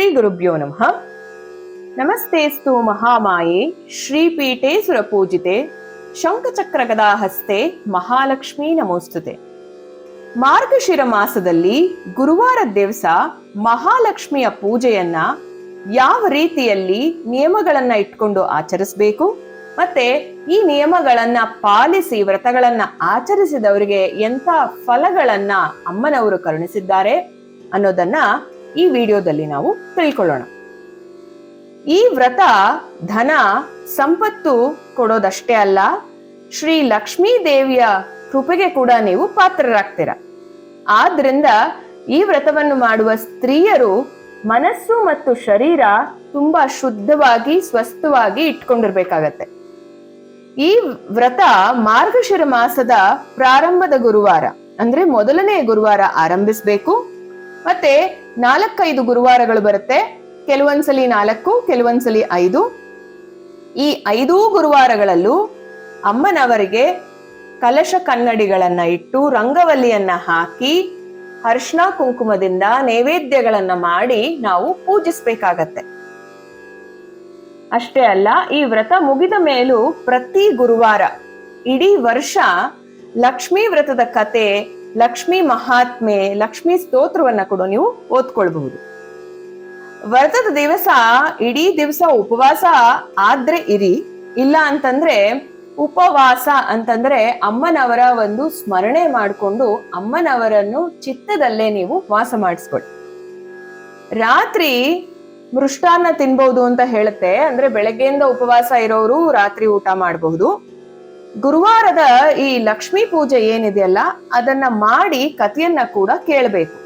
ಶ್ರೀ ಗುರುಭ್ಯೋ ನಮಃ. ನಮಸ್ತೆಸ್ತು ಮಹಾಮಾಯೆ, ಶ್ರೀಪೀಠೆ ಸುರಪೂಜಿತೆ, ಶಂಖಚಕ್ರ ಗದಾಹಸ್ತೆ, ಮಹಾಲಕ್ಷ್ಮೀ ನಮೋಸ್ತುತೆ. ಮಾರ್ಗಶಿರ ಮಾಸದಲ್ಲಿ ಗುರುವಾರ ದಿವಸ ಮಹಾಲಕ್ಷ್ಮಿಯ ಪೂಜೆಯನ್ನ ಯಾವ ರೀತಿಯಲ್ಲಿ ನಿಯಮಗಳನ್ನ ಇಟ್ಕೊಂಡು ಆಚರಿಸಬೇಕು, ಮತ್ತೆ ಈ ನಿಯಮಗಳನ್ನ ಪಾಲಿಸಿ, ವ್ರತಗಳನ್ನ ಆಚರಿಸಿದವರಿಗೆ ಎಂತ ಫಲಗಳನ್ನ ಅಮ್ಮನವರು ಕರುಣಿಸಿದ್ದಾರೆ ಅನ್ನೋದನ್ನ ಈ ವಿಡಿಯೋದಲ್ಲಿ ನಾವು ತಿಳ್ಕೊಳ್ಳೋಣ. ಈ ವ್ರತ ಧನ, ಸಂಪತ್ತು ಕೊಡೋದಷ್ಟೇ ಅಲ್ಲ, ಶ್ರೀ ಲಕ್ಷ್ಮೀ ದೇವಿಯ ಕೃಪೆಗೆ ಕೂಡ ನೀವು ಪಾತ್ರರಾಗ್ತೀರ. ಆದ್ರಿಂದ ಈ ವ್ರತವನ್ನು ಮಾಡುವ ಸ್ತ್ರೀಯರು ಮನಸ್ಸು ಮತ್ತು ಶರೀರ ತುಂಬಾ ಶುದ್ಧವಾಗಿ, ಸ್ವಸ್ಥವಾಗಿ ಇಟ್ಕೊಂಡಿರ್ಬೇಕಾಗತ್ತೆ. ಈ ವ್ರತ ಮಾರ್ಗಶಿರ ಮಾಸದ ಪ್ರಾರಂಭದ ಗುರುವಾರ, ಅಂದ್ರೆ ಮೊದಲನೇ ಗುರುವಾರ ಆರಂಭಿಸ್ಬೇಕು. ಮತ್ತೆ ನಾಲ್ಕೈದು ಗುರುವಾರಗಳು ಬರುತ್ತೆ. ಕೆಲವೊಂದ್ಸಲಿ ನಾಲ್ಕು, ಕೆಲವೊಂದ್ಸಲಿ ಐದು. ಈ ಐದೂ ಗುರುವಾರಗಳಲ್ಲೂ ಅಮ್ಮನವರಿಗೆ ಕಲಶ ಕನ್ನಡಿಗಳನ್ನ ಇಟ್ಟು ರಂಗವಲ್ಲಿಯನ್ನ ಹಾಕಿ ಹರ್ಷಣ ಕುಂಕುಮದಿಂದ ನೈವೇದ್ಯಗಳನ್ನ ಮಾಡಿ ನಾವು ಪೂಜಿಸ್ಬೇಕಾಗತ್ತೆ. ಅಷ್ಟೇ ಅಲ್ಲ, ಈ ವ್ರತ ಮುಗಿದ ಮೇಲೂ ಪ್ರತಿ ಗುರುವಾರ ಇಡೀ ವರ್ಷ ಲಕ್ಷ್ಮೀ ವ್ರತದ ಕತೆ ಲಕ್ಷ್ಮೀ ಮಹಾತ್ಮೆ, ಲಕ್ಷ್ಮೀ ಸ್ತೋತ್ರವನ್ನ ಕೂಡ ನೀವು ಓದ್ಕೊಳ್ಬಹುದು. ವ್ರತದ ದಿವಸ, ಇಡೀ ದಿವಸ ಉಪವಾಸ ಆದ್ರೆ ಇರಿ. ಇಲ್ಲ ಅಂತಂದ್ರೆ ಉಪವಾಸ ಅಂತಂದ್ರೆ ಅಮ್ಮನವರ ಒಂದು ಸ್ಮರಣೆ ಮಾಡಿಕೊಂಡು ಅಮ್ಮನವರನ್ನು ಚಿತ್ತದಲ್ಲೇ ನೀವು ವಾಸ ಮಾಡಿಸ್ಕೊಳ್ಳಿ. ರಾತ್ರಿ ಮೃಷ್ಟಾನ್ನ ತಿನ್ಬಹುದು ಅಂತ ಹೇಳುತ್ತೆ. ಅಂದ್ರೆ ಬೆಳಗ್ಗೆಯಿಂದ ಉಪವಾಸ ಇರೋರು ರಾತ್ರಿ ಊಟ ಮಾಡಬಹುದು. ಗುರುವಾರದ ಈ ಲಕ್ಷ್ಮೀ ಪೂಜೆ ಏನಿದೆಯಲ್ಲ, ಅದನ್ನ ಮಾಡಿ ಕಥೆಯನ್ನ ಕೂಡ ಕೇಳಬೇಕು.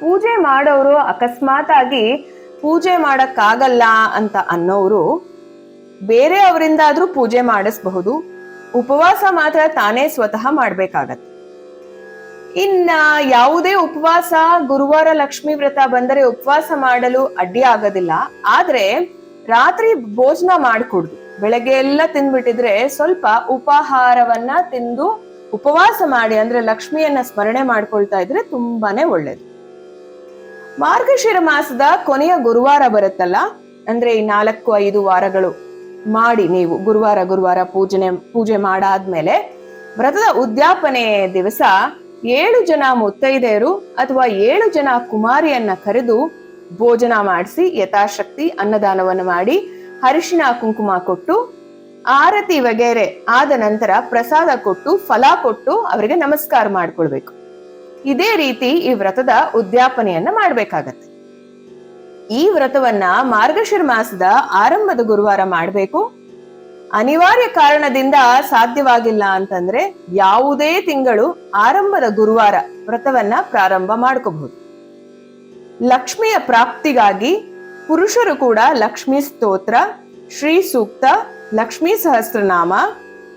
ಪೂಜೆ ಮಾಡೋರು ಅಕಸ್ಮಾತ್ ಆಗಿ ಪೂಜೆ ಮಾಡಕ್ಕಾಗಲ್ಲ ಅಂತ ಅನ್ನೋರು ಬೇರೆ ಅವರಿಂದಾದ್ರೂ ಪೂಜೆ ಮಾಡಿಸ್ಬಹುದು. ಉಪವಾಸ ಮಾತ್ರ ತಾನೇ ಸ್ವತಃ ಮಾಡ್ಬೇಕಾಗತ್ತೆ. ಇನ್ನ ಯಾವುದೇ ಉಪವಾಸ, ಗುರುವಾರ ಲಕ್ಷ್ಮೀ ವ್ರತ ಬಂದರೆ ಉಪವಾಸ ಮಾಡಲು ಅಡ್ಡಿ ಆಗೋದಿಲ್ಲ. ಆದ್ರೆ ರಾತ್ರಿ ಭೋಜನ ಮಾಡ್ಕೊಡ್ದು. ಬೆಳಗ್ಗೆ ಎಲ್ಲ ತಿಂದ್ಬಿಟ್ಟಿದ್ರೆ ಸ್ವಲ್ಪ ಉಪಾಹಾರವನ್ನ ತಿಂದು ಉಪವಾಸ ಮಾಡಿ, ಅಂದ್ರೆ ಲಕ್ಷ್ಮಿಯನ್ನ ಸ್ಮರಣೆ ಮಾಡ್ಕೊಳ್ತಾ ಇದ್ರೆ ತುಂಬಾನೇ ಒಳ್ಳೇದು. ಮಾರ್ಗಶಿರ ಮಾಸದ ಕೊನೆಯ ಗುರುವಾರ ಬರುತ್ತಲ್ಲ, ಅಂದ್ರೆ ಈ ನಾಲ್ಕು, ಐದು ವಾರಗಳು ಮಾಡಿ ನೀವು ಗುರುವಾರ ಗುರುವಾರ ಪೂಜನೆ, ಪೂಜೆ ಮಾಡಾದ್ಮೇಲೆ ವ್ರತದ ಉದ್ಯಾಪನೆ ದಿವಸ ಏಳು ಜನ ಮುತ್ತೈದೆಯರು ಅಥವಾ ಏಳು ಜನ ಕುಮಾರಿಯನ್ನ ಕರೆದು ಭೋಜನ ಮಾಡಿಸಿ ಯಥಾಶಕ್ತಿ ಅನ್ನದಾನವನ್ನು ಮಾಡಿ ಅರಿಶಿನ ಕುಂಕುಮ ಕೊಟ್ಟು, ಆರತಿ ವಗೇರೆ ಆದ ನಂತರ ಪ್ರಸಾದ ಕೊಟ್ಟು, ಫಲ ಕೊಟ್ಟು ಅವರಿಗೆ ನಮಸ್ಕಾರ ಮಾಡ್ಕೊಳ್ಬೇಕು. ಇದೇ ರೀತಿ ಈ ವ್ರತದ ಉದ್ಯಾಪನೆಯನ್ನ ಮಾಡ್ಬೇಕಾಗತ್ತೆ. ಈ ವ್ರತವನ್ನ ಮಾರ್ಗಶಿರ ಮಾಸದ ಆರಂಭದ ಗುರುವಾರ ಮಾಡಬೇಕು. ಅನಿವಾರ್ಯ ಕಾರಣದಿಂದ ಸಾಧ್ಯವಾಗಿಲ್ಲ ಅಂತಂದ್ರೆ ಯಾವುದೇ ತಿಂಗಳು ಆರಂಭದ ಗುರುವಾರ ವ್ರತವನ್ನ ಪ್ರಾರಂಭ ಮಾಡ್ಕೋಬಹುದು. ಲಕ್ಷ್ಮಿಯ ಪ್ರಾಪ್ತಿಗಾಗಿ ಪುರುಷರು ಕೂಡ ಲಕ್ಷ್ಮೀ ಸ್ತೋತ್ರ, ಶ್ರೀ ಸೂಕ್ತ, ಲಕ್ಷ್ಮೀ ಸಹಸ್ರನಾಮ,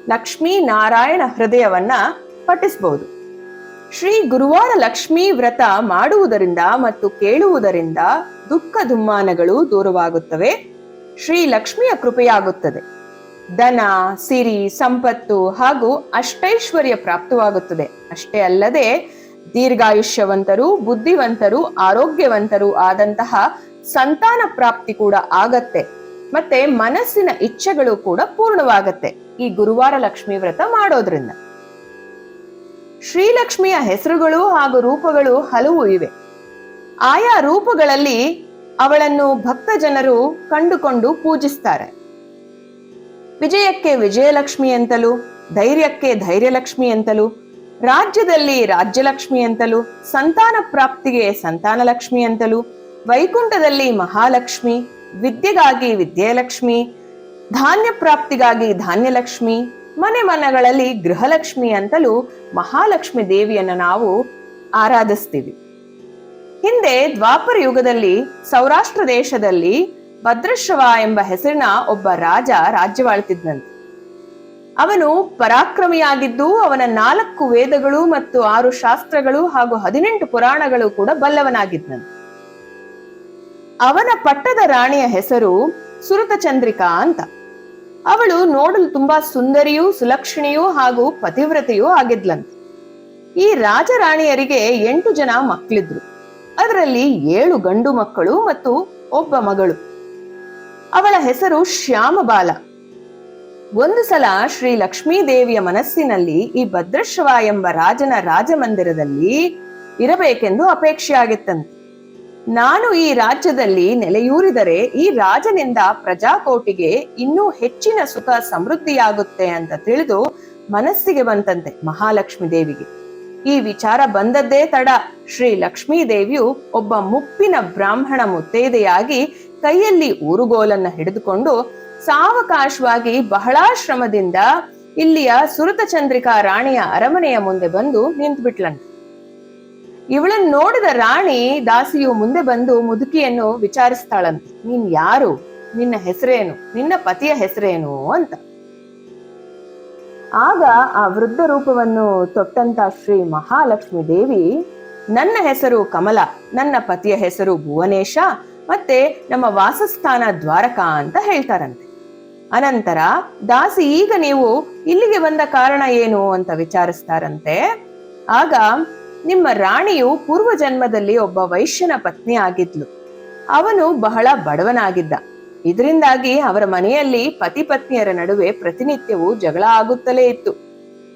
ಲಕ್ಷ್ಮೀ ನಾರಾಯಣ ಹೃದಯವನ್ನ ಪಠಿಸಬಹುದು ಶ್ರೀ ಗುರುವಾರ ಲಕ್ಷ್ಮೀ ವ್ರತ ಮಾಡುವುದರಿಂದ ಮತ್ತು ಕೇಳುವುದರಿಂದ ದುಃಖ ದುಮ್ಮಾನಗಳು ದೂರವಾಗುತ್ತವೆ, ಶ್ರೀ ಲಕ್ಷ್ಮಿಯ ಕೃಪೆಯಾಗುತ್ತದೆ. ಧನ, ಸಿರಿ, ಸಂಪತ್ತು ಹಾಗೂ ಅಷ್ಟೈಶ್ವರ್ಯ ಪ್ರಾಪ್ತವಾಗುತ್ತದೆ. ಅಷ್ಟೇ ಅಲ್ಲದೆ ದೀರ್ಘಾಯುಷ್ಯವಂತರು, ಬುದ್ಧಿವಂತರು, ಆರೋಗ್ಯವಂತರು ಆದಂತಹ ಸಂತಾನ ಪ್ರಾಪ್ತಿ ಕೂಡ ಆಗತ್ತೆ. ಮತ್ತೆ ಮನಸ್ಸಿನ ಇಚ್ಛೆಗಳು ಕೂಡ ಪೂರ್ಣವಾಗತ್ತೆ ಈ ಗುರುವಾರ ಲಕ್ಷ್ಮಿ ವ್ರತ ಮಾಡೋದ್ರಿಂದ. ಶ್ರೀಲಕ್ಷ್ಮಿಯ ಹೆಸರುಗಳು ಹಾಗೂ ರೂಪಗಳು ಹಲವು ಇವೆ. ಆಯಾ ರೂಪಗಳಲ್ಲಿ ಅವಳನ್ನು ಭಕ್ತ ಜನರು ಕಂಡುಕೊಂಡು ಪೂಜಿಸ್ತಾರೆ. ವಿಜಯಕ್ಕೆ ವಿಜಯಲಕ್ಷ್ಮಿ ಅಂತಲೂ, ಧೈರ್ಯಕ್ಕೆ ಧೈರ್ಯಲಕ್ಷ್ಮಿ ಅಂತಲೂ, ರಾಜ್ಯದಲ್ಲಿ ರಾಜ್ಯಲಕ್ಷ್ಮಿ ಅಂತಲೂ, ಸಂತಾನ ಪ್ರಾಪ್ತಿಗೆ ಸಂತಾನಲಕ್ಷ್ಮಿ ಅಂತಲೂ ವೈಕುಂಠದಲ್ಲಿ ಮಹಾಲಕ್ಷ್ಮಿ, ವಿದ್ಯೆಗಾಗಿ ವಿದ್ಯಾಲಕ್ಷ್ಮಿ ಧಾನ್ಯ ಪ್ರಾಪ್ತಿಗಾಗಿ ಧಾನ್ಯಲಕ್ಷ್ಮಿ, ಮನೆ ಮನಗಳಲ್ಲಿ ಗೃಹಲಕ್ಷ್ಮಿ ಅಂತಲೂ ಮಹಾಲಕ್ಷ್ಮಿ ದೇವಿಯನ್ನು ನಾವು ಆರಾಧಿಸ್ತೀವಿ. ಹಿಂದೆ ದ್ವಾಪರ ಯುಗದಲ್ಲಿ, ಸೌರಾಷ್ಟ್ರ ದೇಶದಲ್ಲಿ ಭದ್ರಶ್ರವ ಎಂಬ ಹೆಸರಿನ ಒಬ್ಬ ರಾಜ ರಾಜ್ಯವಾಳ್ತಿದ್ನಂತೆ. ಅವನು ಪರಾಕ್ರಮಿಯಾಗಿದ್ದು, ಅವನ ನಾಲ್ಕು ವೇದಗಳು ಮತ್ತು ಆರು ಶಾಸ್ತ್ರಗಳು ಹಾಗೂ ಹದಿನೆಂಟು ಪುರಾಣಗಳು ಕೂಡ ಬಲ್ಲವನಾಗಿದ್ನಂತೆ. ಅವನ ಪಟ್ಟದ ರಾಣಿಯ ಹೆಸರು ಸುರತ ಚಂದ್ರಿಕಾ ಅಂತ. ಅವಳು ನೋಡಲು ತುಂಬಾ ಸುಂದರಿಯೂ, ಸುಲಕ್ಷಣಿಯೂ ಹಾಗೂ ಪತಿವ್ರತೆಯೂ ಆಗಿದ್ಲಂತೆ. ಈ ರಾಜರಾಣಿಯರಿಗೆ ಎಂಟು ಜನ ಮಕ್ಕಳಿದ್ರು ಅದರಲ್ಲಿ ಏಳು ಗಂಡು ಮಕ್ಕಳು ಮತ್ತು ಒಬ್ಬ ಮಗಳು. ಅವಳ ಹೆಸರು ಶ್ಯಾಮಬಾಲ. ಒಂದು ಸಲ ಶ್ರೀ ಲಕ್ಷ್ಮೀ ದೇವಿಯ ಮನಸ್ಸಿನಲ್ಲಿ ಈ ಭದ್ರಶ್ರವ ಎಂಬ ರಾಜನ ರಾಜಮಂದಿರದಲ್ಲಿ ಇರಬೇಕೆಂದು ಅಪೇಕ್ಷೆಯಾಗಿತ್ತಂತೆ. ನಾನು ಈ ರಾಜ್ಯದಲ್ಲಿ ನೆಲೆಯೂರಿದರೆ ಈ ರಾಜನಿಂದ ಪ್ರಜಾಕೋಟಿಗೆ ಇನ್ನೂ ಹೆಚ್ಚಿನ ಸುಖ ಸಮೃದ್ಧಿಯಾಗುತ್ತೆ ಅಂತ ತಿಳಿದು ಮನಸ್ಸಿಗೆ ಬಂತಂತೆ ಮಹಾಲಕ್ಷ್ಮಿ ದೇವಿಗೆ. ಈ ವಿಚಾರ ಬಂದದ್ದೇ ತಡ. ಶ್ರೀ ಲಕ್ಷ್ಮೀ ದೇವಿಯು ಒಬ್ಬ ಮುಪ್ಪಿನ ಬ್ರಾಹ್ಮಣ ಮುತ್ತೈದೆಯಾಗಿ ಕೈಯಲ್ಲಿ ಊರುಗೋಲನ್ನ ಹಿಡಿದುಕೊಂಡು ಸಾವಕಾಶವಾಗಿ ಬಹಳ ಶ್ರಮದಿಂದ ಇಲ್ಲಿಯ ಸುರತ ಚಂದ್ರಿಕಾ ರಾಣಿಯ ಅರಮನೆಯ ಮುಂದೆ ಬಂದು ನಿಂತು ಬಿಟ್ಲಂತೆ ಇವಳನ್ನ ನೋಡಿದ ರಾಣಿ ದಾಸಿಯು ಮುಂದೆ ಬಂದು ಮುದುಕಿಯನ್ನು ವಿಚಾರಿಸ್ತಾಳಂತೆ. ನೀನ್ ಯಾರು? ನಿನ್ನ ಹೆಸರೇನು? ನಿನ್ನ ಪತಿಯ ಹೆಸರೇನು ಅಂತ. ಆಗ ಆ ವೃದ್ಧ ರೂಪವನ್ನು ತೊಟ್ಟಂತ ಶ್ರೀ ಮಹಾಲಕ್ಷ್ಮಿ ದೇವಿ, ನನ್ನ ಹೆಸರು ಕಮಲ, ನನ್ನ ಪತಿಯ ಹೆಸರು ಭುವನೇಶ, ಮತ್ತೆ ನಮ್ಮ ವಾಸಸ್ಥಾನ ದ್ವಾರಕಾ ಅಂತ ಹೇಳ್ತಾರಂತೆ. ಅನಂತರ ದಾಸಿ, ಈಗ ನೀವು ಇಲ್ಲಿಗೆ ಬಂದ ಕಾರಣ ಏನು ಅಂತ ವಿಚಾರಿಸ್ತಾರಂತೆ? ಆಗ ನಿಮ್ಮ ರಾಣಿಯು ಪೂರ್ವ ಜನ್ಮದಲ್ಲಿ ಒಬ್ಬ ವೈಶ್ಯನ ಪತ್ನಿ ಆಗಿದ್ಲು. ಅವನು ಬಹಳ ಬಡವನಾಗಿದ್ದ. ಇದರಿಂದಾಗಿ ಅವರ ಮನೆಯಲ್ಲಿ ಪತಿ ಪತ್ನಿಯರ ನಡುವೆ ಪ್ರತಿನಿತ್ಯವೂ ಜಗಳ ಆಗುತ್ತಲೇ ಇತ್ತು.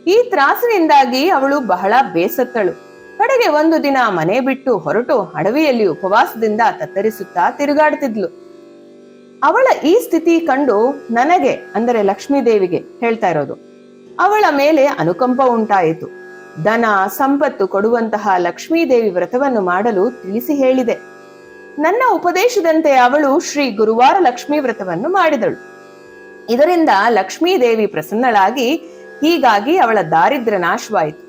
ಈ ತ್ರಾಸಿನಿಂದಾಗಿ ಅವಳು ಬಹಳ ಬೇಸತ್ತಳು. ಕಡೆಗೆ ಒಂದು ದಿನ ಮನೆ ಬಿಟ್ಟು ಹೊರಟು ಅಡವಿಯಲ್ಲಿ ಉಪವಾಸದಿಂದ ತತ್ತರಿಸುತ್ತಾ ತಿರುಗಾಡ್ತಿದ್ಲು. ಅವಳ ಈ ಸ್ಥಿತಿ ಕಂಡು ನನಗೆ, ಅಂದರೆ ಲಕ್ಷ್ಮೀದೇವಿಗೆ ಹೇಳ್ತಾ ಇರೋದು, ಅವಳ ಮೇಲೆ ಅನುಕಂಪ ಉಂಟಾಯಿತು. ದನ ಸಂಪತ್ತು ಕೊಡುವಂತಹ ಲಕ್ಷ್ಮೀದೇವಿ ವ್ರತವನ್ನು ಮಾಡಲು ತಿಳಿಸಿ ಹೇಳಿದೆ. ನನ್ನ ಉಪದೇಶದಂತೆ ಅವಳು ಶ್ರೀ ಗುರುವಾರ ಲಕ್ಷ್ಮೀ ವ್ರತವನ್ನು ಮಾಡಿದಳು. ಇದರಿಂದ ಲಕ್ಷ್ಮೀದೇವಿ ಪ್ರಸನ್ನಳಾಗಿ ಹೀಗಾಗಿ ಅವಳ ದಾರಿದ್ರ್ಯ ನಾಶವಾಯಿತು.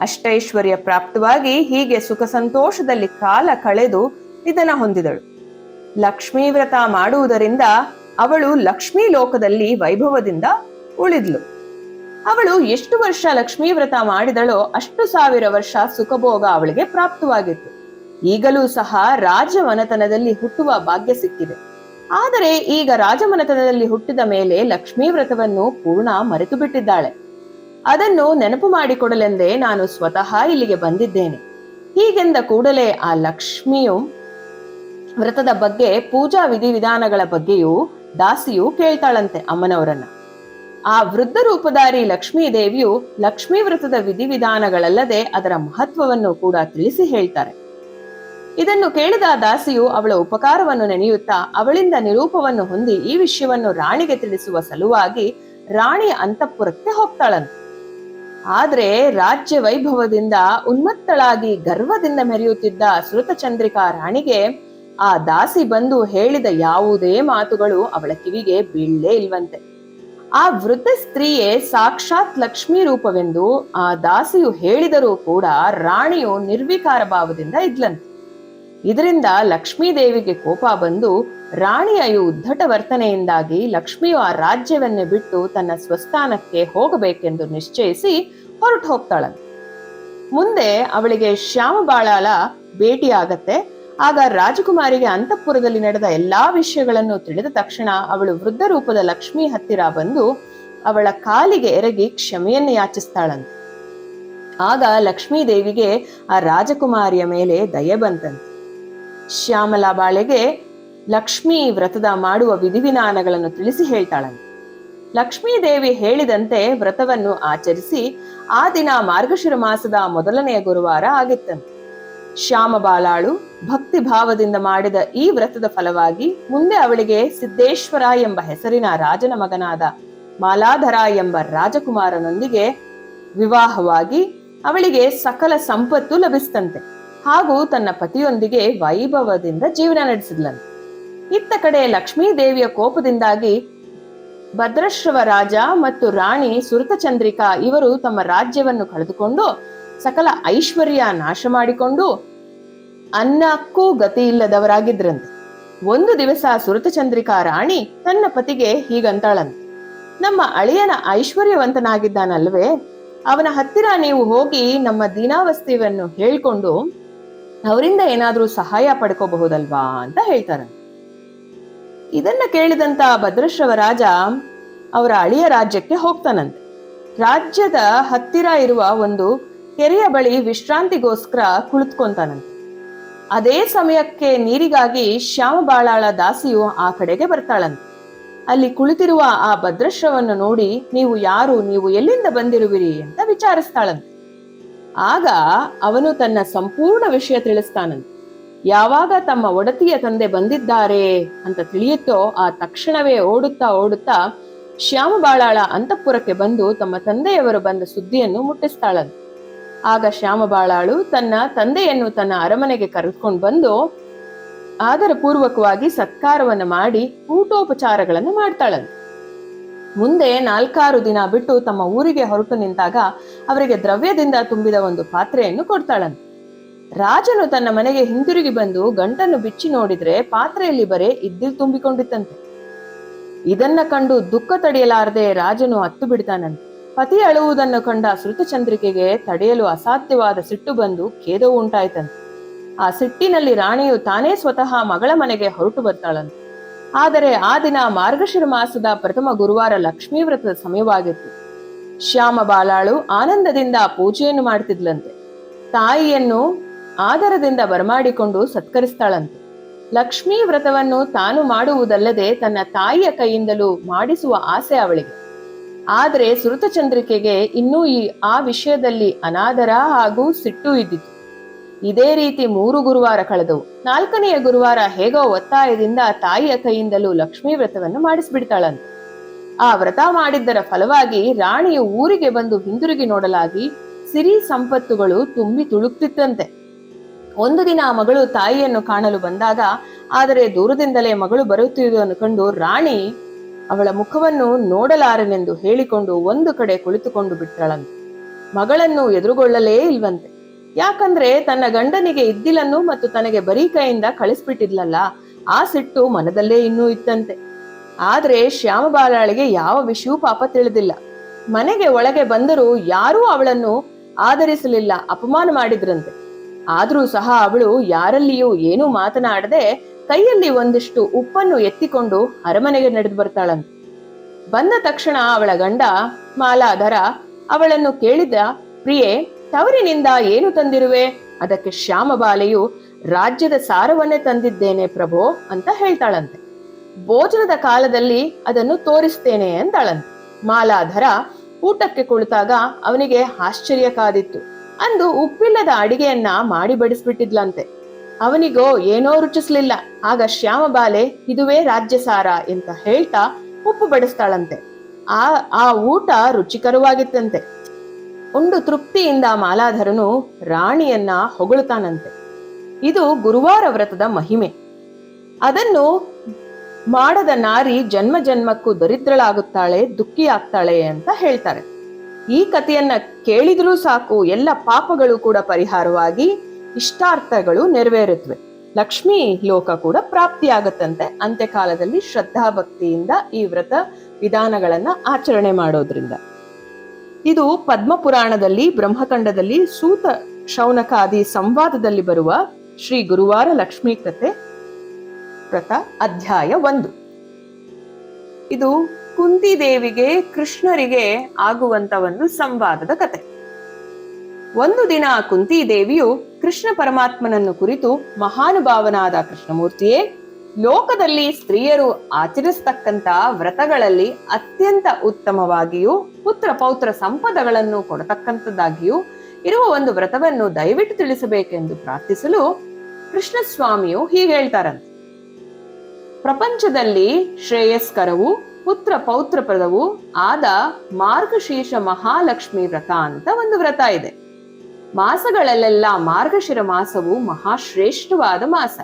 ಅಷ್ಟೈಶ್ವರ್ಯ ಪ್ರಾಪ್ತವಾಗಿ ಹೀಗೆ ಸುಖ ಸಂತೋಷದಲ್ಲಿ ಕಾಲ ಕಳೆದು ನಿಧನ ಹೊಂದಿದಳು. ಲಕ್ಷ್ಮೀ ವ್ರತ ಮಾಡುವುದರಿಂದ ಅವಳು ಲಕ್ಷ್ಮೀ ಲೋಕದಲ್ಲಿ ವೈಭವದಿಂದ ಉಳಿದ್ಲು. ಅವಳು ಎಷ್ಟು ವರ್ಷ ಲಕ್ಷ್ಮೀ ವ್ರತ ಮಾಡಿದಳೋ ಅಷ್ಟು ಸಾವಿರ ವರ್ಷ ಸುಖಭೋಗ ಅವಳಿಗೆ ಪ್ರಾಪ್ತವಾಗಿತ್ತು. ಈಗಲೂ ಸಹ ರಾಜಮನತನದಲ್ಲಿ ಹುಟ್ಟುವ ಭಾಗ್ಯ ಸಿಕ್ಕಿದೆ. ಆದರೆ ಈಗ ರಾಜಮನತನದಲ್ಲಿ ಹುಟ್ಟಿದ ಮೇಲೆ ಲಕ್ಷ್ಮೀ ವ್ರತವನ್ನು ಪೂರ್ಣ ಮರೆತು ಬಿಟ್ಟಿದ್ದಾಳೆ ಅದನ್ನು ನೆನಪು ಮಾಡಿಕೊಡಲೆಂದೇ ನಾನು ಸ್ವತಃ ಇಲ್ಲಿಗೆ ಬಂದಿದ್ದೇನೆ. ಹೀಗೆಂದ ಕೂಡಲೇ ಆ ಲಕ್ಷ್ಮಿಯು ವ್ರತದ ಬಗ್ಗೆ ಪೂಜಾ ವಿಧಿವಿಧಾನಗಳ ಬಗ್ಗೆಯೂ ದಾಸಿಯು ಕೇಳ್ತಾಳಂತೆ ಅಮ್ಮನವರನ್ನ. ಆ ವೃದ್ಧ ರೂಪಧಾರಿ ಲಕ್ಷ್ಮೀ ದೇವಿಯು ಲಕ್ಷ್ಮೀ ವ್ರತದ ವಿಧಿವಿಧಾನಗಳಲ್ಲದೆ ಅದರ ಮಹತ್ವವನ್ನು ಕೂಡ ತಿಳಿಸಿ ಹೇಳ್ತಾರೆ. ಇದನ್ನು ಕೇಳಿದ ದಾಸಿಯು ಅವಳ ಉಪಕಾರವನ್ನು ನೆನೆಯುತ್ತಾ ಅವಳಿಂದ ನಿರೂಪವನ್ನು ಹೊಂದಿ ಈ ವಿಷಯವನ್ನು ರಾಣಿಗೆ ತಿಳಿಸುವ ಸಲುವಾಗಿ ರಾಣಿ ಅಂತಃಪುರಕ್ಕೆ ಹೋಗ್ತಾಳಂತೆ. ಆದ್ರೆ ರಾಜ್ಯ ವೈಭವದಿಂದ ಉನ್ಮತ್ತಳಾಗಿ ಗರ್ವದಿಂದ ಮೆರೆಯುತ್ತಿದ್ದ ಶ್ರುತಚಂದ್ರಿಕಾ ರಾಣಿಗೆ ಆ ದಾಸಿ ಬಂದು ಹೇಳಿದ ಯಾವುದೇ ಮಾತುಗಳು ಅವಳ ಕಿವಿಗೆ ಬೀಳಲೇ ಇಲ್ವಂತೆ. ಆ ವೃದ್ಧ ಸ್ತ್ರೀಯೇ ಸಾಕ್ಷಾತ್ ಲಕ್ಷ್ಮೀ ರೂಪವೆಂದು ಆ ದಾಸಿಯು ಹೇಳಿದರೂ ಕೂಡ ರಾಣಿಯು ನಿರ್ವಿಕಾರ ಭಾವದಿಂದ ಇದ್ಲಂತೆ. ಇದರಿಂದ ಲಕ್ಷ್ಮೀ ದೇವಿಗೆ ಕೋಪ ಬಂದು ರಾಣಿಯ ಈ ಉದ್ಧಟ ವರ್ತನೆಯಿಂದಾಗಿ ಲಕ್ಷ್ಮಿಯು ಆ ರಾಜ್ಯವನ್ನೇ ಬಿಟ್ಟು ತನ್ನ ಸ್ವಸ್ಥಾನಕ್ಕೆ ಹೋಗಬೇಕೆಂದು ನಿಶ್ಚಯಿಸಿ ಹೊರಟು ಹೋಗ್ತಾಳಂತೆ. ಮುಂದೆ ಅವಳಿಗೆ ಶ್ಯಾಮಬಾಳಾಲ ಭೇಟಿಯಾಗತ್ತೆ. ಆಗ ರಾಜಕುಮಾರಿಗೆ ಅಂತಃಪುರದಲ್ಲಿ ನಡೆದ ಎಲ್ಲಾ ವಿಷಯಗಳನ್ನು ತಿಳಿದ ತಕ್ಷಣ ಅವಳು ವೃದ್ಧ ರೂಪದ ಲಕ್ಷ್ಮಿ ಹತ್ತಿರ ಬಂದು ಅವಳ ಕಾಲಿಗೆ ಎರಗಿ ಕ್ಷಮೆಯನ್ನು ಯಾಚಿಸ್ತಾಳಂತೆ. ಆಗ ಲಕ್ಷ್ಮೀ ದೇವಿಗೆ ಆ ರಾಜಕುಮಾರಿಯ ಮೇಲೆ ದಯೆ ಬಂತಂತೆ. ಶ್ಯಾಮಲಾ ಬಾಳೆಗೆ ಲಕ್ಷ್ಮೀ ವ್ರತದ ಮಾಡುವ ವಿಧಿವಿಧಾನಗಳನ್ನು ತಿಳಿಸಿ ಹೇಳ್ತಾಳಂತೆ. ಲಕ್ಷ್ಮೀ ದೇವಿ ಹೇಳಿದಂತೆ ವ್ರತವನ್ನು ಆಚರಿಸಿ ಆ ದಿನ ಮಾರ್ಗಶಿರ ಮಾಸದ ಮೊದಲನೆಯ ಗುರುವಾರ ಆಗಿತ್ತಂತೆ. ಶ್ಯಾಮಬಾಲಾಳು ಭಕ್ತಿ ಭಾವದಿಂದ ಮಾಡಿದ ಈ ವ್ರತದ ಫಲವಾಗಿ ಮುಂದೆ ಅವಳಿಗೆ ಸಿದ್ದೇಶ್ವರ ಎಂಬ ಹೆಸರಿನ ರಾಜನ ಮಗನಾದ ಮಾಲಾಧರ ಎಂಬ ರಾಜಕುಮಾರನೊಂದಿಗೆ ವಿವಾಹವಾಗಿ ಅವಳಿಗೆ ಸಕಲ ಸಂಪತ್ತು ಲಭಿಸ್ತಂತೆ ಹಾಗೂ ತನ್ನ ಪತಿಯೊಂದಿಗೆ ವೈಭವದಿಂದ ಜೀವನ ನಡೆಸಿದ್ಲಂತೆ ಇತ್ತ ಕಡೆ ಲಕ್ಷ್ಮೀ ದೇವಿಯ ಕೋಪದಿಂದಾಗಿ ಭದ್ರಶ್ರವ ರಾಜ ಮತ್ತು ರಾಣಿ ಸುರತಚಂದ್ರಿಕಾ ಇವರು ತಮ್ಮ ರಾಜ್ಯವನ್ನು ಕಳೆದುಕೊಂಡು ಸಕಲ ಐಶ್ವರ್ಯ ನಾಶ ಮಾಡಿಕೊಂಡು ಅನ್ನಕ್ಕೂ ಗತಿ ಇಲ್ಲದವರಾಗಿದ್ರಂತೆ. ಒಂದು ದಿವಸ ಸುರತಚಂದ್ರಿಕಾ ರಾಣಿ ತನ್ನ ಪತಿಗೆ ಹೀಗಂತಾಳಂತೆ. ನಮ್ಮ ಅಳಿಯನ ಐಶ್ವರ್ಯವಂತನಾಗಿದ್ದಾನಲ್ವೇ? ಅವನ ಹತ್ತಿರ ನೀವು ಹೋಗಿ ನಮ್ಮ ದೀನಾವಸ್ಥೆಯನ್ನು ಹೇಳ್ಕೊಂಡು ಅವರಿಂದ ಏನಾದ್ರೂ ಸಹಾಯ ಪಡ್ಕೋಬಹುದಲ್ವಾ ಅಂತ ಹೇಳ್ತಾರೆ ಇದನ್ನ ಕೇಳಿದಂತ ಭದ್ರಶ್ರವ ರಾಜ ಅವರ ಅಳಿಯ ರಾಜ್ಯಕ್ಕೆ ಹೋಗ್ತಾನಂತೆ. ರಾಜ್ಯದ ಹತ್ತಿರ ಇರುವ ಒಂದು ಕೆರೆಯ ಬಳಿ ವಿಶ್ರಾಂತಿಗೋಸ್ಕರ ಕುಳಿತುಕೊಂತಾನಂತೆ ಅದೇ ಸಮಯಕ್ಕೆ ನೀರಿಗಾಗಿ ಶ್ಯಾಮಬಾಳಾಳ ದಾಸಿಯು ಆ ಕಡೆಗೆ ಬರ್ತಾಳಂತೆ. ಅಲ್ಲಿ ಕುಳಿತಿರುವ ಆ ಭದ್ರಶ್ರವನ್ನು ನೋಡಿ ನೀವು ಯಾರು, ನೀವು ಎಲ್ಲಿಂದ ಬಂದಿರುವಿರಿ ಅಂತ ವಿಚಾರಿಸ್ತಾಳಂತೆ. ಆಗ ಅವನು ತನ್ನ ಸಂಪೂರ್ಣ ವಿಷಯ ತಿಳಿಸ್ತಾನಂತೆ. ಯಾವಾಗ ತಮ್ಮ ಒಡತಿಯ ತಂದೆ ಬಂದಿದ್ದಾರೆ ಅಂತ ತಿಳಿಯುತ್ತೋ ಆ ತಕ್ಷಣವೇ ಓಡುತ್ತಾ ಓಡುತ್ತಾ ಶ್ಯಾಮಬಾಳಾಳ ಅಂತಃಪುರಕ್ಕೆ ಬಂದು ತಮ್ಮ ತಂದೆಯವರು ಬಂದ ಸುದ್ದಿಯನ್ನು ಮುಟ್ಟಿಸ್ತಾಳಂತೆ. ಆಗ ಶ್ಯಾಮಬಾಳಾಳು ತನ್ನ ತಂದೆಯನ್ನು ತನ್ನ ಅರಮನೆಗೆ ಕರೆದುಕೊಂಡು ಬಂದು ಆದರ ಪೂರ್ವಕವಾಗಿ ಸತ್ಕಾರವನ್ನು ಮಾಡಿ ಊಟೋಪಚಾರಗಳನ್ನು ಮಾಡ್ತಾಳಂತೆ. ಮುಂದೆ ನಾಲ್ಕಾರು ದಿನ ಬಿಟ್ಟು ತಮ್ಮ ಊರಿಗೆ ಹೊರಟು ನಿಂತಾಗ ಅವರಿಗೆ ದ್ರವ್ಯದಿಂದ ತುಂಬಿದ ಒಂದು ಪಾತ್ರೆಯನ್ನು ಕೊಡ್ತಾಳಂತೆ. ರಾಜನು ತನ್ನ ಮನೆಗೆ ಹಿಂದಿರುಗಿ ಬಂದು ಗಂಟನ್ನು ಬಿಚ್ಚಿ ನೋಡಿದ್ರೆ ಪಾತ್ರೆಯಲ್ಲಿ ಬರೇ ಇದ್ದಿಲ್ ತುಂಬಿಕೊಂಡಿತ್ತಂತೆ. ಇದನ್ನ ಕಂಡು ದುಃಖ ತಡೆಯಲಾರದೆ ರಾಜನು ಹತ್ತು ಬಿಡ್ತಾನಂತೆ. ಪತಿ ಅಳುವುದನ್ನು ಕಂಡ ಶ್ರುತಚಂದ್ರಿಕೆಗೆ ತಡೆಯಲು ಅಸಾಧ್ಯವಾದ ಸಿಟ್ಟು ಬಂದು ಖೇದವು ಉಂಟಾಯ್ತಂತೆ. ಆ ಸಿಟ್ಟಿನಲ್ಲಿ ರಾಣಿಯು ತಾನೇ ಸ್ವತಃ ಮಗಳ ಮನೆಗೆ ಹೊರಟು ಬರ್ತಾಳಂತೆ. ಆದರೆ ಆ ದಿನ ಮಾರ್ಗಶಿರ ಮಾಸದ ಪ್ರಥಮ ಗುರುವಾರ ಲಕ್ಷ್ಮೀ ವ್ರತದ ಸಮಯವಾಗಿತ್ತು. ಶ್ಯಾಮ ಬಾಲಾಳು ಆನಂದದಿಂದ ಪೂಜೆಯನ್ನು ಮಾಡ್ತಿದ್ಲಂತೆ. ತಾಯಿಯನ್ನು ಆದರದಿಂದ ಬರಮಾಡಿಕೊಂಡು ಸತ್ಕರಿಸ್ತಾಳಂತೆ. ಲಕ್ಷ್ಮೀ ವ್ರತವನ್ನು ತಾನು ಮಾಡುವುದಲ್ಲದೆ ತನ್ನ ತಾಯಿಯ ಕೈಯಿಂದಲೂ ಮಾಡಿಸುವ ಆಸೆ ಅವಳಿಗೆ. ಆದರೆ ಶ್ರುತಚಂದ್ರಿಕೆಗೆ ಇನ್ನೂ ಈ ಆ ವಿಷಯದಲ್ಲಿ ಅನಾದರ ಹಾಗೂ ಸಿಟ್ಟು ಇದ್ದಿತು. ಇದೇ ರೀತಿ ಮೂರು ಗುರುವಾರ ಕಳೆದವು. ನಾಲ್ಕನೆಯ ಗುರುವಾರ ಹೇಗೋ ಒತ್ತಾಯದಿಂದ ತಾಯಿಯ ಕೈಯಿಂದಲೂ ಲಕ್ಷ್ಮೀ ವ್ರತವನ್ನು ಮಾಡಿಸ್ಬಿಡ್ತಾಳಂತೆ. ಆ ವ್ರತ ಮಾಡಿದ್ದರ ಫಲವಾಗಿ ರಾಣಿಯು ಊರಿಗೆ ಬಂದು ಹಿಂದಿರುಗಿ ನೋಡಲಾಗಿ ಸಿರಿ ಸಂಪತ್ತುಗಳು ತುಂಬಿ ತುಳುಕ್ತಿತ್ತಂತೆ. ಒಂದು ದಿನ ಮಗಳು ತಾಯಿಯನ್ನು ಕಾಣಲು ಬಂದಾಗ, ಆದರೆ ದೂರದಿಂದಲೇ ಮಗಳು ಬರುತ್ತಿರುವುದನ್ನು ಕಂಡು ರಾಣಿ ಅವಳ ಮುಖವನ್ನು ನೋಡಲಾರನೆಂದು ಹೇಳಿಕೊಂಡು ಒಂದು ಕಡೆ ಕುಳಿತುಕೊಂಡು ಬಿಟ್ಟಳಂತೆ ಮಗಳನ್ನು ಎದುರುಗೊಳ್ಳಲೇ ಇಲ್ವಂತೆ. ಯಾಕಂದ್ರೆ ತನ್ನ ಗಂಡನಿಗೆ ಇದ್ದಿಲನ್ನು ಮತ್ತು ತನಗೆ ಬರೀ ಕೈಯಿಂದ ಕಳಿಸ್ಬಿಟ್ಟಿದ್ಲಲ್ಲ, ಆ ಸಿಟ್ಟು ಮನದಲ್ಲೇ ಇನ್ನೂ ಇತ್ತಂತೆ. ಆದ್ರೆ ಶ್ಯಾಮಬಾಲಾಳಿಗೆ ಯಾವ ವಿಷಯವೂ ಪಾಪ ತಿಳಿದಿಲ್ಲ. ಮನೆಗೆ ಒಳಗೆ ಬಂದರೂ ಯಾರೂ ಅವಳನ್ನು ಆಧರಿಸಲಿಲ್ಲ, ಅಪಮಾನ ಮಾಡಿದ್ರಂತೆ. ಆದ್ರೂ ಸಹ ಅವಳು ಯಾರಲ್ಲಿಯೂ ಏನೂ ಮಾತನಾಡದೆ ಕೈಯಲ್ಲಿ ಒಂದಿಷ್ಟು ಉಪ್ಪನ್ನು ಎತ್ತಿಕೊಂಡು ಅರಮನೆಗೆ ನಡೆದು ಬರ್ತಾಳಂತೆ ಬಂದ ತಕ್ಷಣ ಅವಳ ಗಂಡ ಮಾಲಾಧರ ಅವಳನ್ನು ಕೇಳಿದ, ಪ್ರಿಯೆ, ತವರಿನಿಂದ ಏನು ತಂದಿರುವೆ? ಅದಕ್ಕೆ ಶ್ಯಾಮಬಾಲೆಯು ರಾಜ್ಯದ ಸಾರವನ್ನೇ ತಂದಿದ್ದೇನೆ ಪ್ರಭೋ ಅಂತ ಹೇಳ್ತಾಳಂತೆ. ಭೋಜನದ ಕಾಲದಲ್ಲಿ ಅದನ್ನು ತೋರಿಸ್ತೇನೆ ಅಂತಾಳಂತೆ ಮಾಲಾಧರ ಊಟಕ್ಕೆ ಕುಳಿತಾಗ ಅವನಿಗೆ ಆಶ್ಚರ್ಯ ಕಾದಿತ್ತು. ಅಂದು ಉಪ್ಪಿಲ್ಲದ ಅಡಿಗೆಯನ್ನ ಮಾಡಿ ಬಡಿಸ್ಬಿಟ್ಟಿದ್ಲಂತೆ. ಅವನಿಗೋ ಏನೋ ರುಚಿಸ್ಲಿಲ್ಲ. ಆಗ ಶ್ಯಾಮಬಾಲೆ ಇದುವೇ ರಾಜ್ಯಸಾರ ಅಂತ ಹೇಳ್ತಾ ಉಪ್ಪು ಬಡಿಸ್ತಾಳಂತೆ. ಆ ಆ ಊಟ ರುಚಿಕರವಾಗಿತ್ತಂತೆ. ಉಂಡು ತೃಪ್ತಿಯಿಂದ ಮಾಲಾಧರನು ರಾಣಿಯನ್ನ ಹೊಗಳುತ್ತಾನಂತೆ. ಇದು ಗುರುವಾರ ವ್ರತದ ಮಹಿಮೆ. ಅದನ್ನು ಮಾಡದ ನಾರಿ ಜನ್ಮ ಜನ್ಮಕ್ಕೂ ದರಿದ್ರಳಾಗುತ್ತಾಳೆ, ದುಃಖಿಯಾಗ್ತಾಳೆ ಅಂತ ಹೇಳ್ತಾರೆ. ಈ ಕಥೆಯನ್ನ ಕೇಳಿದ್ರೂ ಸಾಕು, ಎಲ್ಲ ಪಾಪಗಳು ಕೂಡ ಪರಿಹಾರವಾಗಿ ಇಷ್ಟಾರ್ಥಗಳು ನೆರವೇರುತ್ತವೆ ಲಕ್ಷ್ಮೀ ಲೋಕ ಕೂಡ ಪ್ರಾಪ್ತಿಯಾಗತ್ತಂತೆ. ಅಂತ್ಯಕಾಲದಲ್ಲಿ ಶ್ರದ್ಧಾಭಕ್ತಿಯಿಂದ ಈ ವ್ರತ ವಿಧಾನಗಳನ್ನ ಆಚರಣೆ ಮಾಡೋದ್ರಿಂದ. ಇದು ಪದ್ಮ ಪುರಾಣದಲ್ಲಿ ಬ್ರಹ್ಮಕಂಡದಲ್ಲಿ ಸೂತ ಶೌನಕಾದಿ ಸಂವಾದದಲ್ಲಿ ಬರುವ ಶ್ರೀ ಗುರುವಾರ ಲಕ್ಷ್ಮೀ ಕಥೆ, ವ್ರತ ಅಧ್ಯಾಯ ಒಂದು. ಇದು ಕುಂತಿದೇವಿಗೆ, ಕೃಷ್ಣರಿಗೆ ಆಗುವಂತ ಒಂದು ಸಂವಾದದ ಕತೆ ಒಂದು ದಿನ ಕುಂತಿದೇವಿಯು ಕೃಷ್ಣ ಪರಮಾತ್ಮನನ್ನು ಕುರಿತು ಮಹಾನುಭಾವನಾದ ಕೃಷ್ಣಮೂರ್ತಿಯೇ, ಲೋಕದಲ್ಲಿ ಸ್ತ್ರೀಯರು ಆಚರಿಸತಕ್ಕಂತ ವ್ರತಗಳಲ್ಲಿ ಅತ್ಯಂತ ಉತ್ತಮವಾಗಿಯೂ, ಪುತ್ರ ಪೌತ್ರ ಸಂಪದಗಳನ್ನು ಕೊಡತಕ್ಕಂಥದ್ದಾಗಿಯೂ ಇರುವ ಒಂದು ವ್ರತವನ್ನು ದಯವಿಟ್ಟು ತಿಳಿಸಬೇಕೆಂದು ಪ್ರಾರ್ಥಿಸಲು ಕೃಷ್ಣಸ್ವಾಮಿಯು ಹೀಗೆ ಹೇಳ್ತಾರಂತೆ. ಪ್ರಪಂಚದಲ್ಲಿ ಶ್ರೇಯಸ್ಕರವು, ಪುತ್ರ ಪೌತ್ರಪ್ರದವು ಆದ ಮಾರ್ಗಶೀರ್ಷ ಮಹಾಲಕ್ಷ್ಮಿ ವ್ರತ ಅಂತ ಒಂದು ವ್ರತ ಇದೆ. ಮಾಸಗಳಲ್ಲೆಲ್ಲ ಮಾರ್ಗಶಿರ ಮಾಸವು ಮಹಾಶ್ರೇಷ್ಠವಾದ ಮಾಸ.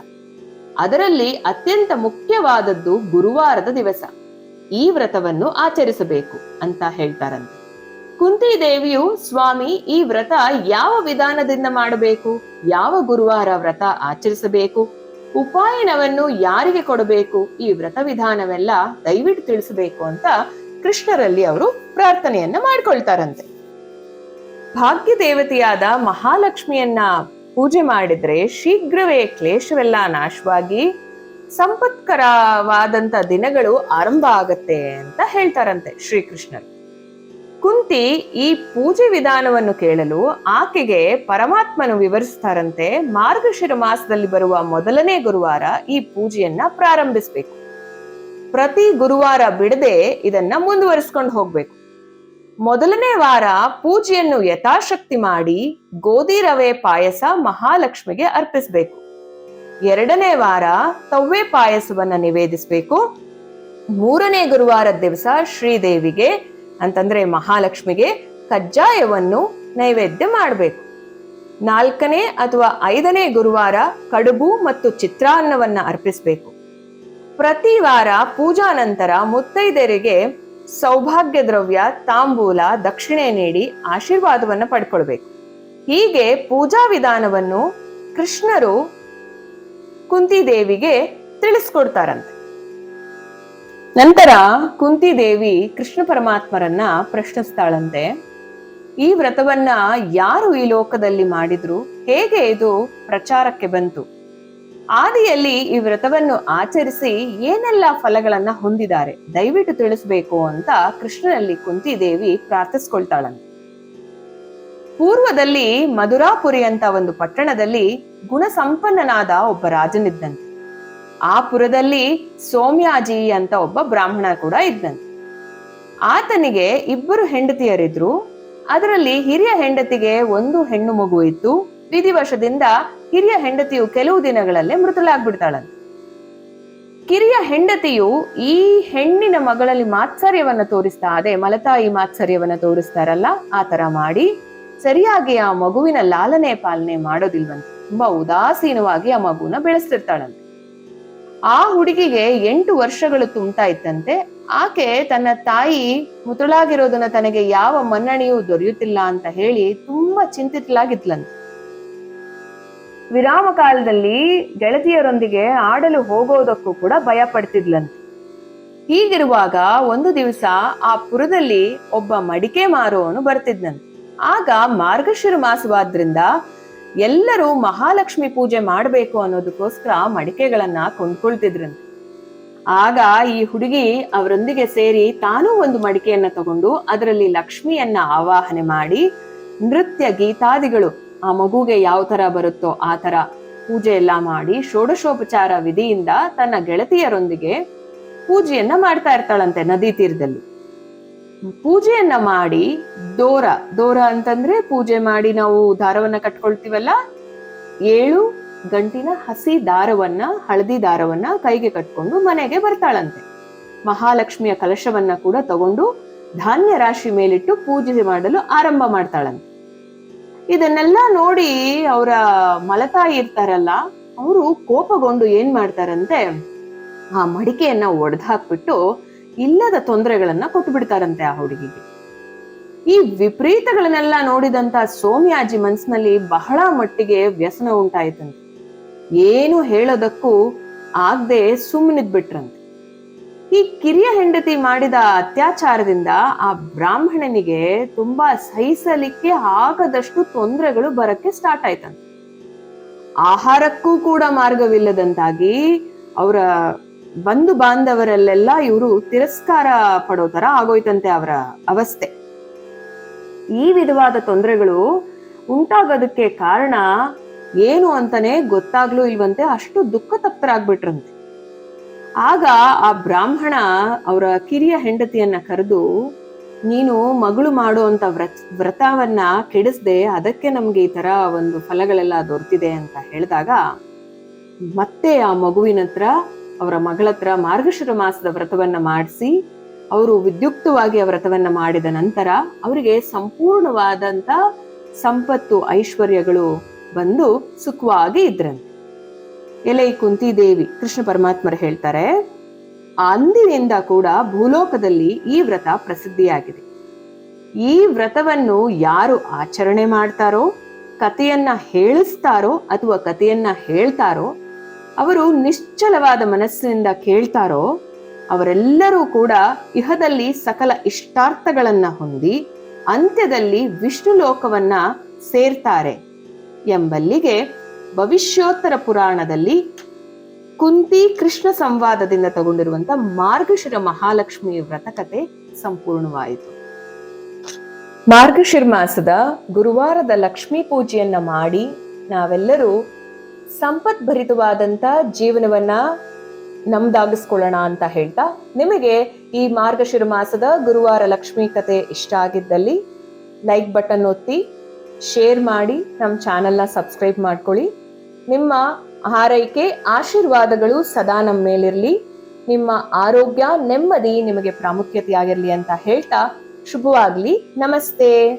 ಅದರಲ್ಲಿ ಅತ್ಯಂತ ಮುಖ್ಯವಾದದ್ದು ಗುರುವಾರದ ದಿವಸ. ಈ ವ್ರತವನ್ನು ಆಚರಿಸಬೇಕು ಅಂತ ಹೇಳ್ತಾರಂತೆ. ಕುಂತಿ ದೇವಿಯು, ಸ್ವಾಮಿ, ಈ ವ್ರತ ಯಾವ ವಿಧಾನದಿಂದ ಮಾಡಬೇಕು? ಯಾವ ಗುರುವಾರ ವ್ರತ ಆಚರಿಸಬೇಕು? ಉಪಾಯನವನ್ನು ಯಾರಿಗೆ ಕೊಡಬೇಕು? ಈ ವ್ರತ ವಿಧಾನವೆಲ್ಲ ದಯವಿಟ್ಟು ತಿಳಿಸಬೇಕು ಅಂತ ಕೃಷ್ಣರಲ್ಲಿ ಅವರು ಪ್ರಾರ್ಥನೆಯನ್ನ ಮಾಡ್ಕೊಳ್ತಾರಂತೆ. ಭಾಗ್ಯ ದೇವತೆಯಾದ ಮಹಾಲಕ್ಷ್ಮಿಯನ್ನ ಪೂಜೆ ಮಾಡಿದ್ರೆ ಶೀಘ್ರವೇ ಕ್ಲೇಶವೆಲ್ಲ ನಾಶವಾಗಿ ಸಂಪತ್ಕರವಾದಂತ ದಿನಗಳು ಆರಂಭ ಆಗತ್ತೆ ಅಂತ ಹೇಳ್ತಾರಂತೆ ಶ್ರೀಕೃಷ್ಣರು. ಕುಂತಿ ಈ ಪೂಜೆ ವಿಧಾನವನ್ನು ಕೇಳಲು ಆಕೆಗೆ ಪರಮಾತ್ಮನು ವಿವರಿಸ್ತಾರಂತೆ, ಮಾರ್ಗಶಿರ ಮಾಸದಲ್ಲಿ ಬರುವ ಮೊದಲನೇ ಗುರುವಾರ ಈ ಪೂಜೆಯನ್ನ ಪ್ರಾರಂಭಿಸ್ಬೇಕು. ಪ್ರತಿ ಗುರುವಾರ ಬಿಡದೆ ಇದನ್ನ ಮುಂದುವರಿಸ್ಕೊಂಡು ಹೋಗ್ಬೇಕು. ಮೊದಲನೇ ವಾರ ಪೂಜೆಯನ್ನು ಯಥಾಶಕ್ತಿ ಮಾಡಿ ಗೋಧಿ ರವೆ ಪಾಯಸ ಮಹಾಲಕ್ಷ್ಮಿಗೆ ಅರ್ಪಿಸಬೇಕು. ಎರಡನೇ ವಾರ ತವ್ವೆ ಪಾಯಸವನ್ನ ನಿವೇದಿಸಬೇಕು. ಮೂರನೇ ಗುರುವಾರದ ದಿವಸ ಶ್ರೀದೇವಿಗೆ, ಅಂತಂದ್ರೆ ಮಹಾಲಕ್ಷ್ಮಿಗೆ ಕಜ್ಜಾಯವನ್ನು ನೈವೇದ್ಯ ಮಾಡಬೇಕು. ನಾಲ್ಕನೇ ಅಥವಾ ಐದನೇ ಗುರುವಾರ ಕಡುಬು ಮತ್ತು ಚಿತ್ರಾನ್ನವನ್ನ ಅರ್ಪಿಸಬೇಕು. ಪ್ರತಿ ವಾರ ಪೂಜಾ ನಂತರ ಮುತ್ತೈದೆಯರಿಗೆ ಸೌಭಾಗ್ಯ ದ್ರವ್ಯ ತಾಂಬೂಲ, ದಕ್ಷಿಣೆ ನೀಡಿ ಆಶೀರ್ವಾದವನ್ನು ಪಡ್ಕೊಳ್ಬೇಕು. ಹೀಗೆ ಪೂಜಾ ವಿಧಾನವನ್ನು ಕೃಷ್ಣರು ಕುಂತಿದೇವಿಗೆ ತಿಳಿಸ್ಕೊಡ್ತಾರಂತೆ. ನಂತರ ಕುಂತಿದೇವಿ ಕೃಷ್ಣ ಪರಮಾತ್ಮರನ್ನ ಪ್ರಶ್ನಿಸ್ತಾಳಂತೆ. ಈ ವ್ರತವನ್ನ ಯಾರು ಈ ಲೋಕದಲ್ಲಿ ಮಾಡಿದ್ರು? ಹೇಗೆ ಇದು ಪ್ರಚಾರಕ್ಕೆ ಬಂತು? ಆದಿಯಲ್ಲಿ ಈ ವ್ರತವನ್ನು ಆಚರಿಸಿ ಏನೆಲ್ಲ ಫಲಗಳನ್ನ ಹೊಂದಿದ್ದಾರೆ ದಯವಿಟ್ಟು ತಿಳಿಸ್ಬೇಕು ಅಂತ ಕೃಷ್ಣನಲ್ಲಿ ಕುಂತಿದೇವಿ ಪ್ರಾರ್ಥಿಸ್ಕೊಳ್ತಾಳಂತೆ. ಪೂರ್ವದಲ್ಲಿ ಮಧುರಾಪುರಿ ಅಂತ ಒಂದು ಪಟ್ಟಣದಲ್ಲಿ ಗುಣಸಂಪನ್ನನಾದ ಒಬ್ಬ ರಾಜನಿದ್ದಂತೆ. ಆ ಪುರದಲ್ಲಿ ಸೋಮ್ಯಾಜಿ ಅಂತ ಒಬ್ಬ ಬ್ರಾಹ್ಮಣ ಕೂಡ ಇದ್ದಂತೆ. ಆತನಿಗೆ ಇಬ್ಬರು ಹೆಂಡತಿಯರಿದ್ರು. ಅದರಲ್ಲಿ ಹಿರಿಯ ಹೆಂಡತಿಗೆ ಒಂದು ಹೆಣ್ಣು ಮಗು ಇತ್ತು ವಿಧಿವಶದಿಂದ ಹಿರಿಯ ಹೆಂಡತಿಯು ಕೆಲವು ದಿನಗಳಲ್ಲೇ ಮೃತಳಾಗ್ಬಿಡ್ತಾಳಂತೆ. ಕಿರಿಯ ಹೆಂಡತಿಯು ಈ ಹೆಣ್ಣಿನ ಮಗಳಲ್ಲಿ ಮಾತ್ಸರ್ಯವನ್ನ ತೋರಿಸ್ತಾ, ಅದೇ ಮಲತಾಯಿ ಮಾತ್ಸರ್ಯವನ್ನ ತೋರಿಸ್ತಾರಲ್ಲ, ಆ ತರ ಮಾಡಿ ಸರಿಯಾಗಿ ಆ ಮಗುವಿನ ಲಾಲನೆ ಪಾಲನೆ ಮಾಡೋದಿಲ್ವಂತೆ. ತುಂಬಾ ಉದಾಸೀನವಾಗಿ ಆ ಮಗುನ ಬೆಳೆಸ್ತಿರ್ತಾಳಂತೆ. ಆ ಹುಡುಗಿಗೆ ಎಂಟು ವರ್ಷಗಳು ತುಂಬ್ತಾ ಇತ್ತಂತೆ. ಆಕೆ ತನ್ನ ತಾಯಿ ಮೃತಳಾಗಿರೋದನ್ನ ತನಗೆ ಯಾವ ಮನ್ನಣೆಯೂ ದೊರೆಯುತ್ತಿಲ್ಲ ಅಂತ ಹೇಳಿ ತುಂಬಾ ಚಿಂತಿತಲಾಗಿದ್ಲಂತೆ ವಿರಾಮ ಕಾಲದಲ್ಲಿ ಗೆಳತಿಯರೊಂದಿಗೆ ಆಡಲು ಹೋಗೋದಕ್ಕೂ ಕೂಡ ಭಯ ಪಡ್ತಿದ್ಲಂತೆ. ಹೀಗಿರುವಾಗ ಒಂದು ದಿವಸ ಆ ಪುರದಲ್ಲಿ ಒಬ್ಬ ಮಡಿಕೆ ಮಾರುವವನು ಬರ್ತಿದ್ನಂತೆ. ಆಗ ಮಾರ್ಗಶಿರ ಮಾಸವಾದ್ರಿಂದ ಎಲ್ಲರೂ ಮಹಾಲಕ್ಷ್ಮಿ ಪೂಜೆ ಮಾಡಬೇಕು ಅನ್ನೋದಕ್ಕೋಸ್ಕರ ಮಡಿಕೆಗಳನ್ನ ಕೊಂಡ್ಕೊಳ್ತಿದ್ರಂತೆ. ಆಗ ಈ ಹುಡುಗಿ ಅವರೊಂದಿಗೆ ಸೇರಿ ತಾನೂ ಒಂದು ಮಡಿಕೆಯನ್ನ ತಗೊಂಡು ಅದರಲ್ಲಿ ಲಕ್ಷ್ಮಿಯನ್ನ ಆವಾಹನೆ ಮಾಡಿ ನೃತ್ಯ ಗೀತಾದಿಗಳು ಆ ಮಗುಗೆ ಯಾವ ತರ ಬರುತ್ತೋ ಆ ತರ ಪೂಜೆ ಎಲ್ಲ ಮಾಡಿ ಷೋಡಶೋಪಚಾರ ವಿಧಿಯಿಂದ ತನ್ನ ಗೆಳತಿಯರೊಂದಿಗೆ ಪೂಜೆಯನ್ನ ಮಾಡ್ತಾ ಇರ್ತಾಳಂತೆ ನದಿ ತೀರದಲ್ಲಿ. ಪೂಜೆಯನ್ನ ಮಾಡಿ ದೋರ ದೋರ ಅಂತಂದ್ರೆ ಪೂಜೆ ಮಾಡಿ ನಾವು ದಾರವನ್ನ ಕಟ್ಕೊಳ್ತೀವಲ್ಲ? ಏಳು ಗಂಟಿನ ಹಸಿ ದಾರವನ್ನ, ಹಳದಿ ದಾರವನ್ನ ಕೈಗೆ ಕಟ್ಕೊಂಡು ಮನೆಗೆ ಬರ್ತಾಳಂತೆ. ಮಹಾಲಕ್ಷ್ಮಿಯ ಕಲಶವನ್ನ ಕೂಡ ತಗೊಂಡು ಧಾನ್ಯ ರಾಶಿ ಮೇಲಿಟ್ಟು ಪೂಜೆ ಮಾಡಲು ಆರಂಭ ಮಾಡ್ತಾಳಂತೆ. ಇದನ್ನೆಲ್ಲ ನೋಡಿ ಅವರ ಮಲತಾಯಿ ಇರ್ತಾರಲ್ಲ, ಅವರು ಕೋಪಗೊಂಡು ಏನ್ ಮಾಡ್ತಾರಂತೆ? ಆ ಮಡಿಕೆಯನ್ನ ಒಡೆದು ಹಾಕ್ಬಿಟ್ಟು ಇಲ್ಲದ ತೊಂದರೆಗಳನ್ನ ಕೊಟ್ಟು ಬಿಡ್ತಾರಂತೆ ಆ ಹುಡುಗಿಗೆ. ಈ ವಿಪರೀತಗಳನ್ನೆಲ್ಲ ನೋಡಿದಂತ ಸೋಮ್ಯಾಜಿ ಮನ್ಸಿನಲ್ಲಿ ಬಹಳ ಮಟ್ಟಿಗೆ ವ್ಯಸನ ಉಂಟಾಯ್ತಂತೆ. ಏನು ಹೇಳೋದಕ್ಕೂ ಆಗದೆ ಸುಮ್ಮನಿದ್ಬಿಟ್ರಂತೆ ಈ ಕಿರಿಯ ಹೆಂಡತಿ ಮಾಡಿದ ಅತ್ಯಾಚಾರದಿಂದ ಆ ಬ್ರಾಹ್ಮಣನಿಗೆ ತುಂಬಾ ಸಹಿಸಲಿಕ್ಕೆ ಆಗದಷ್ಟು ತೊಂದರೆಗಳು ಬರಕ್ಕೆ ಸ್ಟಾರ್ಟ್ ಆಯ್ತಂತೆ. ಆಹಾರಕ್ಕೂ ಕೂಡ ಮಾರ್ಗವಿಲ್ಲದಂತಾಗಿ ಅವರ ಬಂಧು ಬಾಂಧವರಲ್ಲೆಲ್ಲ ಇವರು ತಿರಸ್ಕಾರ ಪಡೋ ತರ ಆಗೋಯ್ತಂತೆ ಅವರ ಅವಸ್ಥೆ. ಈ ವಿಧವಾದ ತೊಂದರೆಗಳು ಉಂಟಾಗೋದಕ್ಕೆ ಕಾರಣ ಏನು ಅಂತಾನೆ ಗೊತ್ತಾಗ್ಲೂ ಇಲ್ವಂತೆ ಅಷ್ಟು ದುಃಖ ತಪ್ತರಾಗ್ಬಿಟ್ರಂತೆ ಆಗ ಆ ಬ್ರಾಹ್ಮಣ ಅವರ ಕಿರಿಯ ಹೆಂಡತಿಯನ್ನ ಕರೆದು, ನೀನು ಮಗಳು ಮಾಡುವಂತ ವ್ರತ, ವ್ರತವನ್ನ ಕೆಡಿಸ್ದೆ ಅದಕ್ಕೆ ನಮ್ಗೆ ಈ ತರ ಒಂದು ಫಲಗಳೆಲ್ಲ ದೊರೆತಿದೆ ಅಂತ ಹೇಳಿದಾಗ, ಮತ್ತೆ ಆ ಮಗುವಿನ ಹತ್ರ, ಅವರ ಮಗಳ ಹತ್ರ ಮಾರ್ಗಶಿರ ಮಾಸದ ವ್ರತವನ್ನ ಮಾಡಿಸಿ, ಅವರು ವಿದ್ಯುಕ್ತವಾಗಿ ಆ ವ್ರತವನ್ನ ಮಾಡಿದ ನಂತರ ಅವರಿಗೆ ಸಂಪೂರ್ಣವಾದಂತ ಸಂಪತ್ತು, ಐಶ್ವರ್ಯಗಳು ಬಂದು ಸುಖವಾಗಿ ಇದ್ರಂತೆ. ಎಲೆ ಕುಂತಿದೇವಿ. ಕೃಷ್ಣ ಪರಮಾತ್ಮರು ಹೇಳ್ತಾರೆ, ಅಂದಿನಿಂದ ಕೂಡ ಭೂಲೋಕದಲ್ಲಿ ಈ ವ್ರತ ಪ್ರಸಿದ್ಧಿಯಾಗಿದೆ. ಈ ವ್ರತವನ್ನು ಯಾರು ಆಚರಣೆ ಮಾಡ್ತಾರೋ, ಕಥೆಯನ್ನ ಹೇಳಿಸ್ತಾರೋ ಅಥವಾ ಕಥೆಯನ್ನ ಹೇಳ್ತಾರೋ, ಅವರು ನಿಶ್ಚಲವಾದ ಮನಸ್ಸಿನಿಂದ ಕೇಳ್ತಾರೋ, ಅವರೆಲ್ಲರೂ ಕೂಡ ಇಹದಲ್ಲಿ ಸಕಲ ಇಷ್ಟಾರ್ಥಗಳನ್ನ ಹೊಂದಿ ಅಂತ್ಯದಲ್ಲಿ ವಿಷ್ಣು ಲೋಕವನ್ನ ಸೇರ್ತಾರೆ ಎಂಬಲ್ಲಿಗೆ ಭವಿಷ್ಯೋತ್ತರ ಪುರಾಣದಲ್ಲಿ ಕುಂತಿ ಕೃಷ್ಣ ಸಂವಾದದಿಂದ ತಗೊಂಡಿರುವಂತ ಮಾರ್ಗಶಿರ ಮಹಾಲಕ್ಷ್ಮಿಯ ವ್ರತಕತೆ ಸಂಪೂರ್ಣವಾಯಿತು. ಮಾರ್ಗಶಿರ ಮಾಸದ ಗುರುವಾರದ ಲಕ್ಷ್ಮೀ ಪೂಜೆಯನ್ನ ಮಾಡಿ ನಾವೆಲ್ಲರೂ ಸಂಪತ್ಭರಿತವಾದಂತ ಜೀವನವನ್ನ ನಮ್ದಾಗಿಸ್ಕೊಳ್ಳೋಣ ಅಂತ ಹೇಳ್ತಾ ನಿಮಗೆ ಈ ಮಾರ್ಗಶಿರ ಮಾಸದ ಗುರುವಾರ ಲಕ್ಷ್ಮೀ ಕತೆ ಇಷ್ಟ ಆಗಿದ್ದಲ್ಲಿ ಲೈಕ್ ಬಟನ್ ಒತ್ತಿ ಶೇರ್ ಮಾಡಿ ನಮ್ಮ ಚಾನೆಲ್ನ ಸಬ್ಸ್ಕ್ರೈಬ್ ಮಾಡ್ಕೊಳ್ಳಿ. ನಿಮ್ಮ ಹಾರೈಕೆ, ಆಶೀರ್ವಾದಗಳು ಸದಾ ನಮ್ಮ ಮೇಲಿರಲಿ. ನಿಮ್ಮ ಆರೋಗ್ಯ ನೆಮ್ಮದಿ ನಿಮಗೆ ಪ್ರಾಮುಖ್ಯತೆಯಾಗಿರಲಿ ಅಂತ ಹೇಳ್ತಾ ಶುಭವಾಗಲಿ. ನಮಸ್ತೆ.